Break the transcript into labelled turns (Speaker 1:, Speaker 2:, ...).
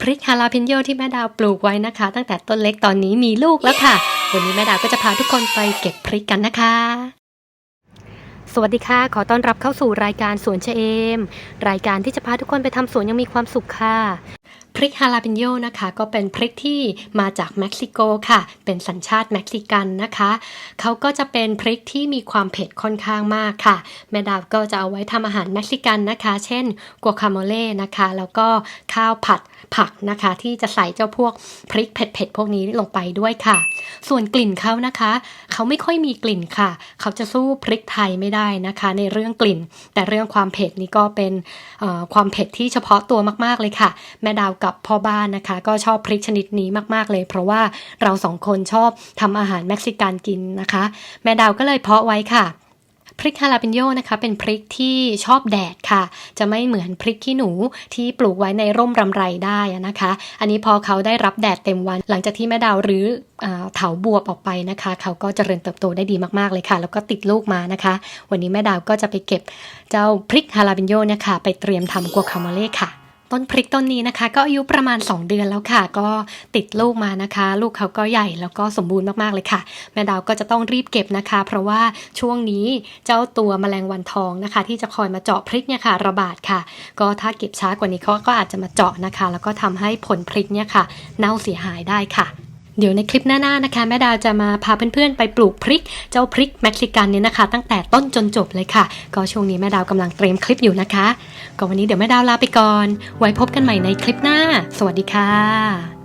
Speaker 1: พริกฮาลาเพนโยที่แม่ดาวปลูกไว้นะคะ ตั้งแต่ต้นเล็กตอนนี้มีลูกแล้วค่ะ วันนี้แม่ดาวก็จะพาทุกคนไปเก็บพริกกันนะคะสวัสดีค่ะ ขอต้อนรับเข้าสู่รายการสวนเชเอม รายการที่จะพาทุกคนไปทำสวนอยังมีความสุขค่ะ พริกฮาลาเปนโยนะคะ ก็เป็นพริกที่มาจากเม็กซิโกค่ะ เป็นสัญชาติเม็กซิกันนะคะเขาก็จะเป็นพริกที่มีความเผ็ดค่อนข้างมากค่ะ แม่ดาวก็จะเอาไว้ทำอาหารเม็กซิกันนะคะ เช่นกัวคาโมเล่นะคะ แล้วก็ข้าวผัดผักนะคะ ที่จะใส่เจ้าพวกพริกเผ็ดๆพวกนี้ลงไปด้วยค่ะ ส่วนกลิ่นเขานะคะเขาไม่ค่อยมีกลิ่นค่ะ เขาจะสู้พริกไทยไม่ได้นะคะ ในเรื่องกลิ่น แต่เรื่องความเผ็ดนี่ก็เป็นความเผ็ดที่เฉพาะตัวมากๆเลยค่ะ แม่ดาวกับพ่อบ้านนะคะ ก็ชอบพริกชนิดนี้มาก ๆ เลย เพราะว่าเราสองคนชอบทำอาหารเม็กซิกันกินนะคะ แม่ดาวก็เลยเพาะไว้ค่ะพริกฮาลาเปนโยนะคะเป็นพริกที่ชอบแดดค่ะ จะไม่เหมือนพริกขี้หนูที่ปลูกไว้ในร่มรำไรได้นะคะ อันนี้พอเขาได้รับแดดเต็มวัน หลังจากที่แม่ดาวหรืออ่าเถาบวบออกไปนะคะ เขาก็เจริญเติบโตได้ดีมากๆเลยค่ะ แล้วก็ติดลูกมานะคะ วันนี้แม่ดาวก็จะไปเก็บเจ้าพริกฮาลาเปนโยเนี่ยค่ะไปเตรียมทำกัวคาโมเล่ค่ะ ต้นพริกต้นนี้นะคะ ก็อายุประมาณ 2 เดือนแล้วค่ะ ก็ติดลูกมานะคะ ลูกเขาก็ใหญ่แล้วก็สมบูรณ์มากๆเลยค่ะ แม่ดาวก็จะต้องรีบเก็บนะคะ เพราะว่าช่วงนี้เจ้าตัวแมลงวันทองนะคะ ที่จะคอยมาเจาะพริกเนี่ยค่ะ ระบาดค่ะ ก็ถ้าเก็บช้ากว่านี้เขาก็อาจจะมาเจาะนะคะ แล้วก็ทำให้ผลพริกเนี่ยค่ะ เน่าเสียหายได้ค่ะ เดี๋ยวในคลิปหน้าๆนะคะแม่ดาวจะมาพาเพื่อนๆไปปลูกพริก เจ้าพริกเม็กซิกันเนี่ยนะคะ ตั้งแต่ต้นจนจบเลยค่ะ ก็ช่วงนี้แม่ดาวกำลังเตรียมคลิปอยู่นะคะ ก็วันนี้เดี๋ยวแม่ดาวลาไปก่อน ไว้พบกันใหม่ในคลิปหน้า สวัสดีค่ะ